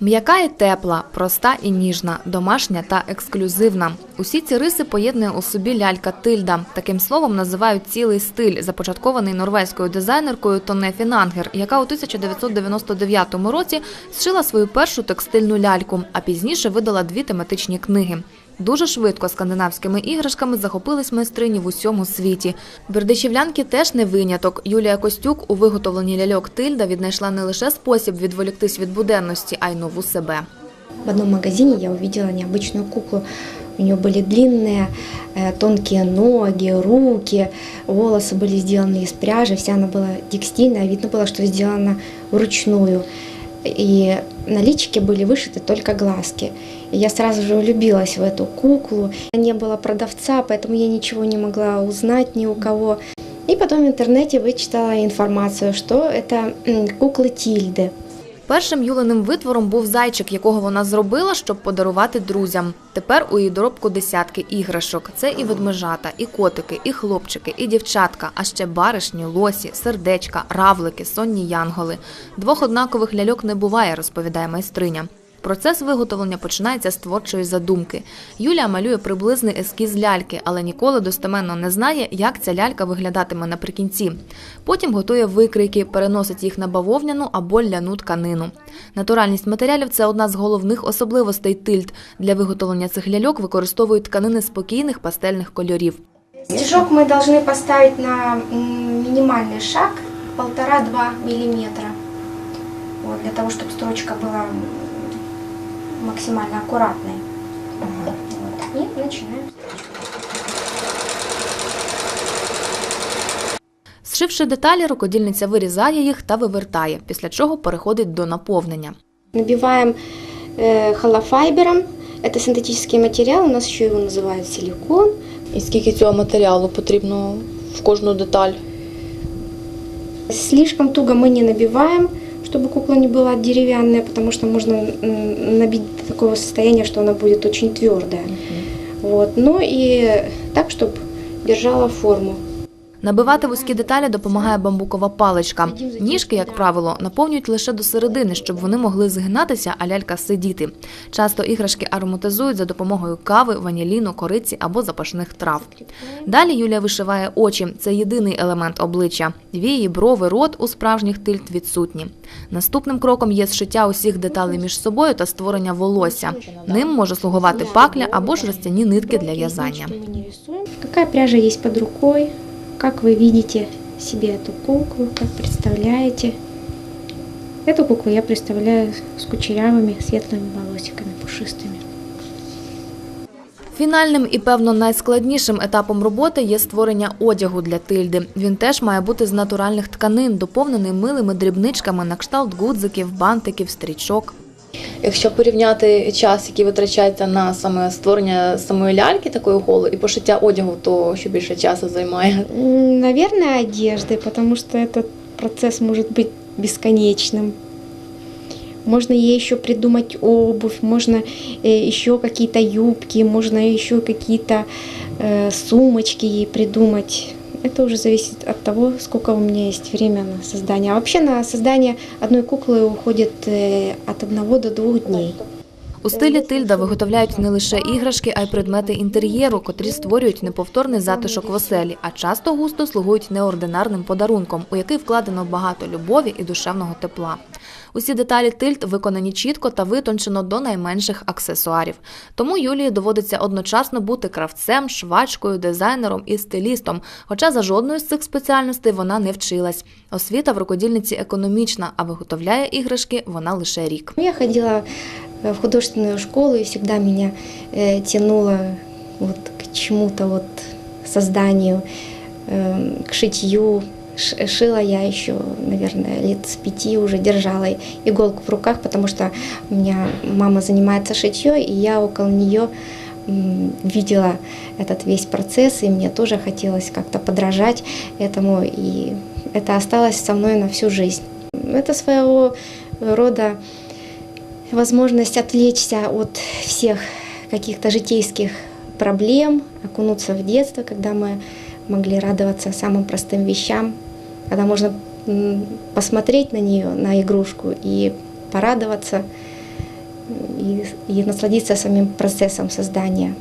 М'яка і тепла, проста і ніжна, домашня та ексклюзивна. Усі ці риси поєднує у собі лялька Тильда. Таким словом називають цілий стиль, започаткований норвезькою дизайнеркою Тоне Фінангер, яка у 1999 році зшила свою першу текстильну ляльку, а пізніше видала дві тематичні книги. Дуже швидко скандинавськими іграшками захопились майстрині в усьому світі. Бердичівлянки теж не виняток. Юлія Костюк у виготовленні ляльок Тильда віднайшла не лише спосіб відволіктись від буденності, а й нову себе. В одном магазине я увидела необычную куклу. У нее были длинные, э, тонкие ноги, руки, волосы были сделаны из пряжи, вся она была текстильная, видно было, что сделана вручную. И на личике были вышиты только глазки. И я сразу же влюбилась в эту куклу. Не было продавца, поэтому я ничего не могла узнать ни у кого. И потом в интернете вычитала информацию, что это куклы Тильды. Першим Юленим витвором був зайчик, якого вона зробила, щоб подарувати друзям. Тепер у її доробку десятки іграшок. Це і ведмежата, і котики, і хлопчики, і дівчатка, а ще баришні, лосі, сердечка, равлики, сонні янголи. Двох однакових ляльок не буває, розповідає майстриня. Процес виготовлення починається з творчої задумки. Юлія малює приблизний ескіз ляльки, але ніколи достеменно не знає, як ця лялька виглядатиме наприкінці. Потім готує викрійки, переносить їх на бавовняну або ляну тканину. Натуральність матеріалів це одна з головних особливостей тильд. Для виготовлення цих ляльок використовують тканини спокійних пастельних кольорів. Стежок мы должны поставить на м, минимальный шаг 1,5-2 миллиметра. Вот, для того, чтобы строчка была м, максимально аккуратной. Вот. И начинаем. Зшивши деталі, рукодільниця вирізає їх та вивертає, після чого переходить до наповнення. Набиваем э, холофайбером. Это синтетический материал, у нас еще его называют силикон. І скільки цього матеріалу потрібно в кожну деталь? Слишком туго мы не набиваем, Чтобы кукла не была деревянная, потому что можно набить до такого состояния, что она будет очень твердая. Вот. Ну и так, чтобы держала форму. Набивати вузькі деталі допомагає бамбукова паличка. Ніжки, як правило, наповнюють лише до середини, щоб вони могли згинатися, а лялька сидіти. Часто іграшки ароматизують за допомогою кави, ваніліну, кориці або запашних трав. Далі Юлія вишиває очі. Це єдиний елемент обличчя. Вії, брови, рот у справжніх тильд відсутні. Наступним кроком є зшиття усіх деталей між собою та створення волосся. Ним може слугувати пакля або ж розтяні нитки для в'язання. Какая пряжа есть под рукой, как вы видите себе эту куклу, как представляете. Эту куклу я представляю с кучерявыми светлыми волосиками пушистыми. Фінальним і певно найскладнішим етапом роботи є створення одягу для тильди. Він теж має бути з натуральних тканин, доповнений милими дрібничками на кшталт гудзиків, бантиків, стрічок. Якщо порівняти час, який витрачається на саме створення самої ляльки, такої голої, і пошиття одягу, то що більше часу займає? М, Наверное, одежды, потому что этот процесс может быть бесконечным. Можно ей еще придумать обувь, можно э, еще какие-то юбки, можно еще какие-то э, сумочки ей придумать. Это уже зависит от того, сколько у меня есть время на создание. А вообще на создание одной куклы уходит э, от одного до двух дней. У стилі тильда виготовляють не лише іграшки, а й предмети інтер'єру, котрі створюють неповторний затишок в оселі, а часто густо слугують неординарним подарунком, у який вкладено багато любові і душевного тепла. Усі деталі тильд виконані чітко та витончено до найменших аксесуарів. Тому Юлії доводиться одночасно бути кравцем, швачкою, дизайнером і стилістом. Хоча за жодною з цих спеціальностей вона не вчилась. Освіта в рукодільниці економічна, а виготовляє іграшки вона лише рік. Я ходила в художественную школу и всегда меня э, тянуло вот к чему-то вот созданию, э, к шитью. Ш- Шила я еще, наверное, лет с пяти уже держала иголку в руках, потому что у меня мама занимается шитьей, и я около нее видела этот весь процесс, и мне тоже хотелось как-то подражать этому, и это осталось со мной на всю жизнь. Это своего рода возможность отвлечься от всех каких-то житейских проблем, окунуться в детство, когда мы могли радоваться самым простым вещам, когда можно посмотреть на нее, на игрушку и порадоваться и, и насладиться самим процессом создания.